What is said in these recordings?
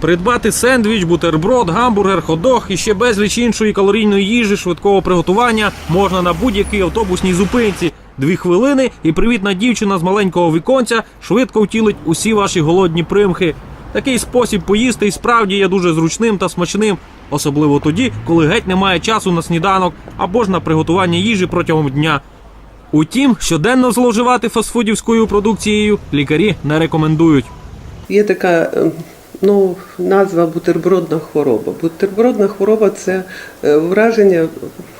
Придбати сендвіч, бутерброд, гамбургер, ходох і ще безліч іншої калорійної їжі швидкого приготування можна на будь-якій автобусній зупинці. Дві хвилини, і привітна дівчина з маленького віконця швидко втілить усі ваші голодні примхи. Такий спосіб поїсти і справді є дуже зручним та смачним, особливо тоді, коли геть немає часу на сніданок або ж на приготування їжі протягом дня. Утім, щоденно зловживати фастфудівською продукцією лікарі не рекомендують. Є така е, ну, назва бутербродна хвороба. Бутербродна хвороба це е, враження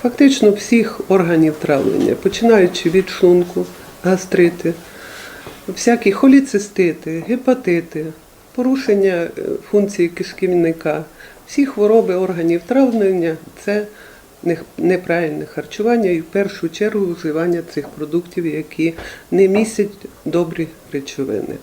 фактично всіх органів травлення, починаючи від шлунку, гастрити, всякі холіцистити, гепатити, порушення е, функції кишківника. Всі хвороби органів травлення це неправильне харчування і в першу чергу вживання цих продуктів, які не містять добрі речовини.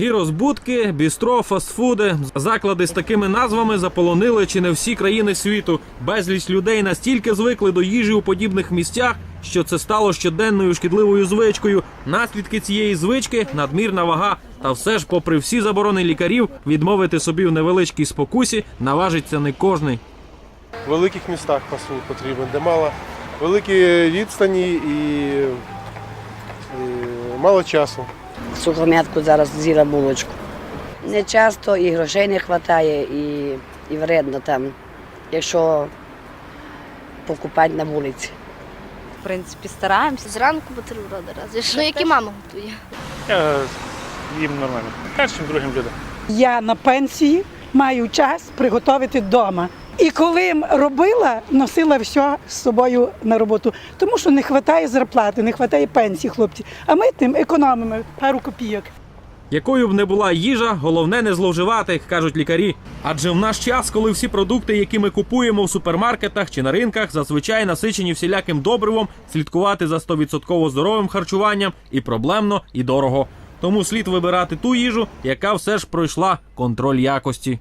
Гірозбудки, бістро, фастфуди, заклади з такими назвами заполонили чи не всі країни світу. Безліч людей настільки звикли до їжі у подібних місцях, що це стало щоденною шкідливою звичкою. Наслідки цієї звички надмірна вага. Та все ж, попри всі заборони лікарів, відмовити собі в невеличкій спокусі наважиться не кожний. В великих містах фастфуд потрібен, де мало великі відстані і, і мало часу. Сухомятку зараз з'їла булочку. Не часто і грошей не вистачає, і, і вредно там, якщо покупати на вулиці. В принципі, стараємося. Зранку бутерброди що. Ну, які мама готує. Я їм нормально. Першим, другим людям. Я на пенсії маю час приготувати вдома. І коли робила, носила все з собою на роботу, тому що не вистачає зарплати, не вистачає пенсії, хлопці. А ми тим економимо пару копійок. Якою б не була їжа, головне не зловживати, кажуть лікарі. Адже в наш час, коли всі продукти, які ми купуємо в супермаркетах чи на ринках, зазвичай насичені всіляким добривом, слідкувати за 100% здоровим харчуванням і проблемно, і дорого. Тому слід вибирати ту їжу, яка все ж пройшла контроль якості.